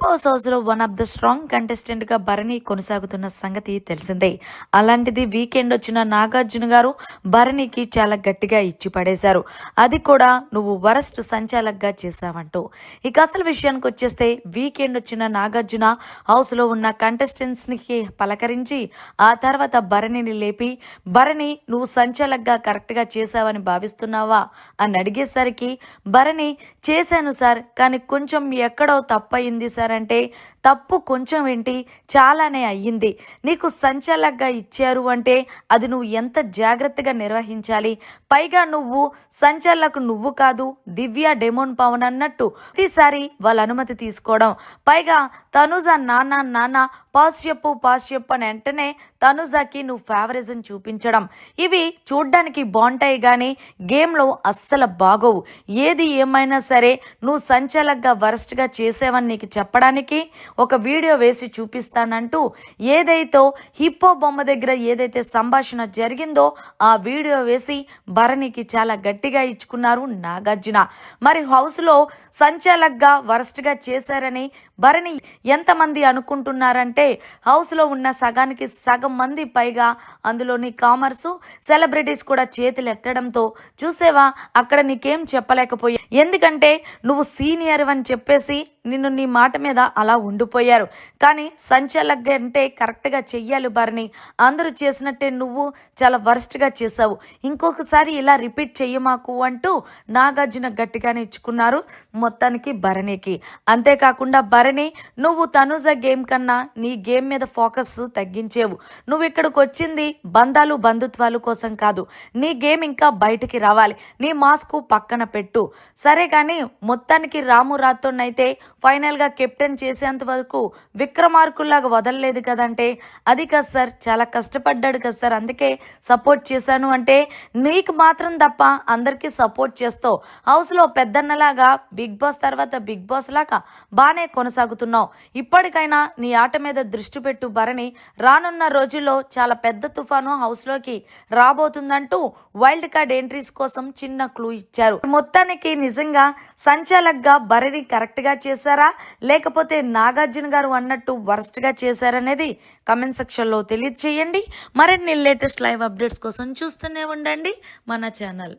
Boss హౌస్లో one of the strong కంటెస్టెంట్గా భరణి కొనసాగుతున్న సంగతి తెలిసిందే. అలాంటిది వీకెండ్ వచ్చిన నాగార్జున గారు భరణికి చాలా గట్టిగా ఇచ్చి పడేశారు. అది కూడా నువ్వు వరస్ట్ సంచాలక్గా చేశావంటూ. ఇక అసలు విషయానికి వచ్చేస్తే వీకెండ్ వచ్చిన నాగార్జున హౌస్లో ఉన్న కంటెస్టెంట్స్కి పలకరించి ఆ తర్వాత భరణిని లేపి భరణి నువ్వు సంచాలక్గా కరెక్ట్గా చేశావని భావిస్తున్నావా? అని అడిగేసరికి భరణి చేశాను సార్ కానీ కొంచెం ఎక్కడో తప్పయింది సార్ అంటే తప్పు కొంచెం ఏంటి? చాలానే అయ్యింది. నీకు సంచలగ్గా ఇచ్చారు అంటే అది నువ్వు ఎంత జాగ్రత్తగా నిర్వహించాలి? పైగా నువ్వు సంచలకు నువ్వు కాదు దివ్య డెమోన్ పవన్ అన్నట్టు ప్రతిసారి వాళ్ళ అనుమతి తీసుకోవడం. పైగా తనుజ నాన్న నాన్న పాస్ చెప్పు పాస్ చెప్పు అని వెంటనే తనుజాకి నువ్వు ఫేవరిజం చూపించడం. ఇవి చూడ్డానికి బాగుంటాయి కానీ గేమ్లో అస్సలు బాగోవు. ఏది ఏమైనా సరే నువ్వు సంచలకగా వరస్ట్గా చేసేవని నీకు చెప్పడానికి ఒక వీడియో వేసి చూపిస్తానంటూ ఏదైతే హిప్పో బొమ్మ దగ్గర ఏదైతే సంభాషణ జరిగిందో ఆ వీడియో వేసి భరణికి చాలా గట్టిగా ఇచ్చుకున్నారు నాగార్జున. మరి హౌస్లో సంచలకగా వరస్ట్గా చేశారని భరణి ఎంతమంది అనుకుంటున్నారంటే హౌస్లో ఉన్న సగానికి సగం మంది పైగా అందులోని కామర్సు సెలబ్రిటీస్ కూడా చేతులు చూసేవా అక్కడ నీకేం చెప్పలేకపోయా? ఎందుకంటే నువ్వు సీనియర్ అని చెప్పేసి నిన్ను నీ మాట మీద అలా ఉండిపోయారు. కానీ సంచాలక్ అంటే కరెక్ట్గా చెయ్యాలి భరణి. అందరూ చేసినట్టే నువ్వు చాలా వరస్ట్గా చేసావు ఇంకొకసారి ఇలా రిపీట్ చెయ్యమాకు అంటూ నాగార్జున గట్టిగానే ఇచ్చుకున్నారు మొత్తానికి భరణికి. అంతేకాకుండా భరణి నువ్వు తనుజ గేమ్ కన్నా నీ గేమ్ మీద ఫోకస్ తగ్గించేవు. నువ్వు ఇక్కడికి వచ్చింది బంధాలు బంధుత్వాలు కోసం కాదు. నీ గేమ్ ఇంకా బయటికి రావాలి. నీ మాస్క్ పక్కన పెట్టు. సరే కానీ మొత్తానికి రాము రాతోనైతే ఫైనల్గా కెప్టెన్ చేసేంత వరకు విక్రమార్కుల్లాగా వదలలేదు కదంటే అది కాదు సార్ చాలా కష్టపడ్డాడు కదా సార్. అందుకే సపోర్ట్ చేశాను అంటే నీకు మాత్రం తప్ప అందరికీ సపోర్ట్ చేస్తావు. హౌస్లో పెద్దన్నలాగా బిగ్ బాస్ తర్వాత బిగ్ బాస్ లాగా బాగానే కొనసాగుతున్నావు. ఇప్పటికైనా నీ ఆట మీద మీద దృష్టి పెట్టు భరణి. రానున్న రోజుల్లో చాలా పెద్ద తుఫాను హౌస్లోకి రాబోతుందంటూ వైల్డ్ కార్డ్ ఎంట్రీస్ కోసం చిన్న క్లూ ఇచ్చారు. మొత్తానికి నిజంగా సంచాలక్గా భరణి కరెక్ట్గా చేశారా? లేకపోతే నాగార్జున గారు అన్నట్టు వరస్ట్గా చేశారనేది కమెంట్ సెక్షన్లో తెలియజేయండి. మరిన్ని లేటెస్ట్ లైవ్ అప్డేట్స్ కోసం చూస్తూనే ఉండండి. మన ఛానల్